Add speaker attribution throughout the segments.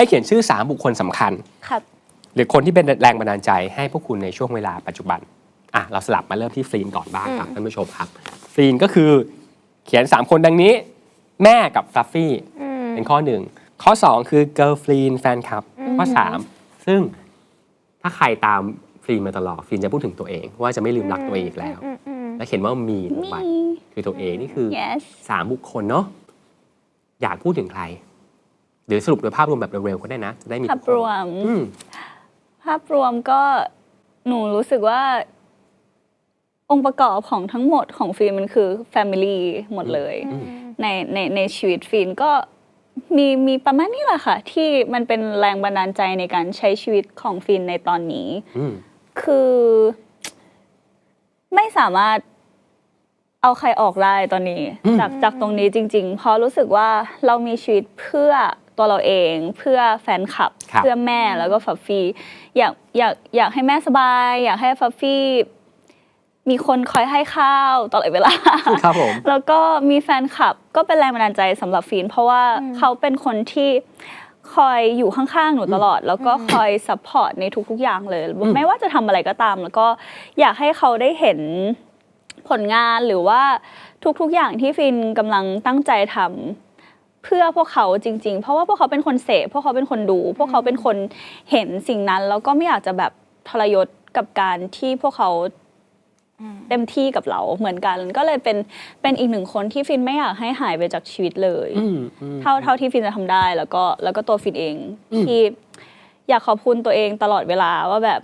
Speaker 1: ให้เขียนชื่อ 3 บุคคลสำคัญ
Speaker 2: ครับ
Speaker 1: หรือคนที่เป็นแรงบันดาลใจให้พวกคุณในช่วงเวลาปัจจุบันอะเราสลับมาเริ่มที่ฟรีนก่อนบ้างครับท่านผู้ชมครับฟรีนก็คือเขียน 3 คนดังนี้ แม่กับฟลัฟฟี่
Speaker 2: อืม
Speaker 1: เป็นข้อ 1 ข้อ 2 คือเกิร์ลฟรีนแฟนคลับ ข้อ 3 ซึ่งถ้าใครตามฟรีนมาตลอดฟรีนจะพูดถึงตัวเอง ว่าจะไม่ลืมรักตัวเองอีกแล้ว
Speaker 2: อืมอืม
Speaker 1: และเขียนว่ามีลงไป
Speaker 2: มี
Speaker 1: คือตัวเองนี่คือ
Speaker 2: yes
Speaker 1: สามบุคคลเนาะอยากพูดถึงใคร หรือสรุปโดยภาพรวมแบบเร็วๆก็ได้นะ จะได้มี
Speaker 2: ภาพรวม
Speaker 1: อืม
Speaker 2: ภาพรวมก็หนูรู้สึกว่า องค์ประกอบของทั้งหมดของฟิล์มมันคือ Family หมดเลย
Speaker 1: อืม
Speaker 2: ในในในชีวิตฟิล์มก็มีมีประมาณนี้แหละค่ะ ที่มันเป็นแรงบันดาลใจในการใช้ชีวิตของฟิล์มในตอนนี้
Speaker 1: อืม
Speaker 2: คือ ไม่สามารถ เอาใครออกได้ตอนนี้
Speaker 1: อืม
Speaker 2: จากจากตรงนี้จริง ๆ เพราะรู้สึกว่าเรามีชีวิตเพื่อตัวเราเองเพื่อแฟนคลับ
Speaker 1: ครับ
Speaker 2: เพื่อแม่แล้วก็ฟัฟฟี่อยากอยากอยากให้แม่สบาย อยากให้ฟัฟฟี่มีคนคอยให้ข้าวตลอดเวลา
Speaker 1: ครับผม
Speaker 2: แล้วก็มีแฟนคลับก็เป็นแรงบันดาลใจสำหรับฟีน เพราะว่าเขาเป็นคนที่คอยอยู่ข้างๆ หนูตลอด แล้วก็คอยซัพพอร์ตในทุกๆอย่างเลย
Speaker 1: อืม
Speaker 2: ไม่ว่าจะทำอะไรก็ตาม แล้วก็อยากให้เขาได้เห็น ผลงานหรือว่าทุกๆอย่างที่ฟินกำลังตั้งใจทำเพื่อพวกเขาจริง ๆ เพราะว่าพวกเขาเป็นคนเสพพวกเขาเป็นคนดู พวกเขาเป็นคนเห็นสิ่งนั้นแล้วก็ไม่อยากจะแบบทรยศกับการที่พวกเขาเต็มที่กับเราเหมือนกันก็เลยเป็นเป็นอีกหนึ่งคนที่ฟินไม่อยากให้หายไปจากชีวิตเลย
Speaker 1: อืมอืม
Speaker 2: เท่าเท่าที่ฟินจะทำได้แล้วก็แล้วก็ตัวฟินเอง
Speaker 1: อืม
Speaker 2: ที่อยากขอบคุณตัวเองตลอดเวลาว่าแบบ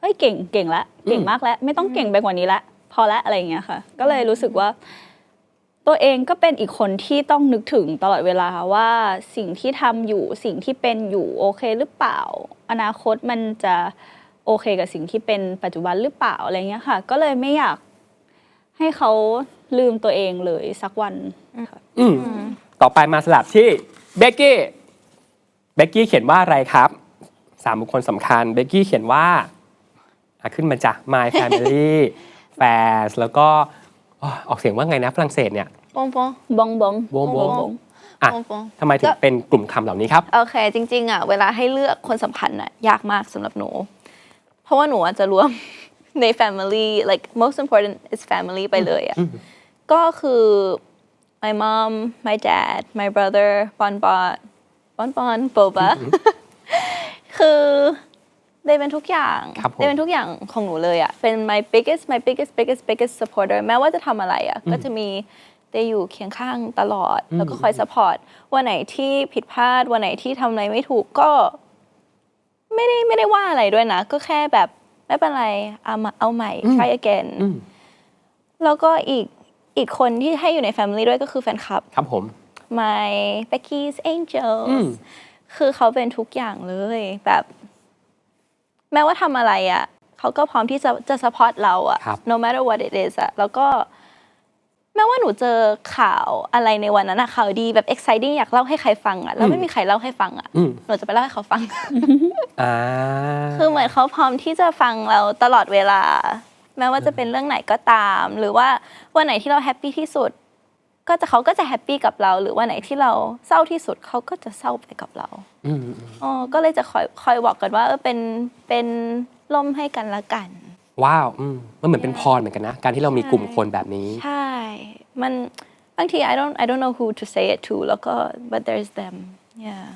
Speaker 2: เฮ้ยเก่งเก่งละเก่งมากแล้วไม่ต้องเก่งไปกว่านี้ละ พอละอะไรอย่างเงี้ยค่ะ ก็เลยรู้สึกว่า ตัวเองก็เป็นอีกคนที่ต้องนึกถึงตลอดเวลาว่าสิ่งที่ทำอยู่สิ่งที่เป็นอยู่โอเคหรือเปล่า อนาคตมันจะโอเคกับสิ่งที่เป็นปัจจุบันหรือเปล่าอะไรเงี้ยค่ะ ก็เลยไม่อยากให้เขาลืมตัวเองเลยสักวันค่ะ
Speaker 1: อืมต่อไปมาสลับที่เบกกี้เบกกี้เขียนว่าอะไรครับสามบุคคลสำคัญเบกกี้เขียนว่าอะขึ้นมาจ้ะ My Family Fans แล้วก็อ๋อออกเสียงว่าไงนะฝรั่งเศสเนี่ย
Speaker 3: ปองปอง
Speaker 2: บอง บอง
Speaker 1: บอง บอง
Speaker 2: บอง
Speaker 1: อะ
Speaker 3: ปองปอง
Speaker 1: ทำไมถึงเป็นกลุ่มคำเหล่านี้ครับ
Speaker 3: โอเค จริง ๆ อะ เวลาให้เลือกคนสำคัญอะ ยากมากสำหรับหนู เพราะว่าหนูอาจจะรวม ใน family like most important is family ไปเลยอะ ก็คือ my mom my dad my brother ปอนปอนปอนปอนโบบะคือ ได้เป็นทุกอย่าง
Speaker 1: ครับผม
Speaker 3: ได้เป็นทุกอย่างของหนูเลยอะเป็น my biggest my biggest biggest biggest supporter แม้ว่าจะทำอะไรอะก็จะมีได้อยู่เคียงข้างตลอด แล้วก็คอย support วันไหนที่ผิดพลาด วันไหนที่ทำอะไรไม่ถูกก็ ไม่ได้ไม่ได้ว่าอะไรด้วยนะ ก็แค่แบบไม่เป็นไรเอามาเอาใหม่ try again
Speaker 1: อืม
Speaker 3: แล้วก็อีกอีกคนที่ให้อยู่ใน family ด้วยก็คือแฟนคลับ
Speaker 1: ครับผม
Speaker 3: my Becky's
Speaker 1: อืม
Speaker 3: Angels คือเขาเป็นทุกอย่างเลยแบบ แม้ว่าทำอะไรอะ่ะเขาก็พร้อมที่จะจะ support เราอะ
Speaker 1: ครับ
Speaker 3: no matter what it is อะแล้วก็แม้ว่าหนูเจอข่าวอะไรในวันนั้นอะข่าวดีแบบ exciting อยากเล่าให้ใครฟังอะแล้วไม่มีใครเล่าให้ฟังอะ
Speaker 1: อืม
Speaker 3: หนูจะไปเล่าให้เขาฟัง
Speaker 1: อ่า
Speaker 3: คือเหมือนเขาพร้อมที่จะฟังเราตลอดเวลา แม้ว่าจะเป็นเรื่องไหนก็ตาม หรือว่าวันไหนที่เราแฮปปี้ที่สุด ก็จะเขาก็จะแฮปปี้กับเรา หรือวันไหนที่เราเศร้าที่สุดเขาก็จะเศร้าไปกับเรา
Speaker 1: อืม
Speaker 3: อ๋อก็เลยจะคอยคอยบอกกันว่าเออเป็นเป็นล่มให้กันละกัน
Speaker 1: ว้าวอืมมันเหมือนเป็นพรเหมือนกันนะ การที่เรามีกลุ่มคนแบบนี้
Speaker 3: ใช่ มันบางที I don't I don't know who to say it to แล้วก็ but there's them yeah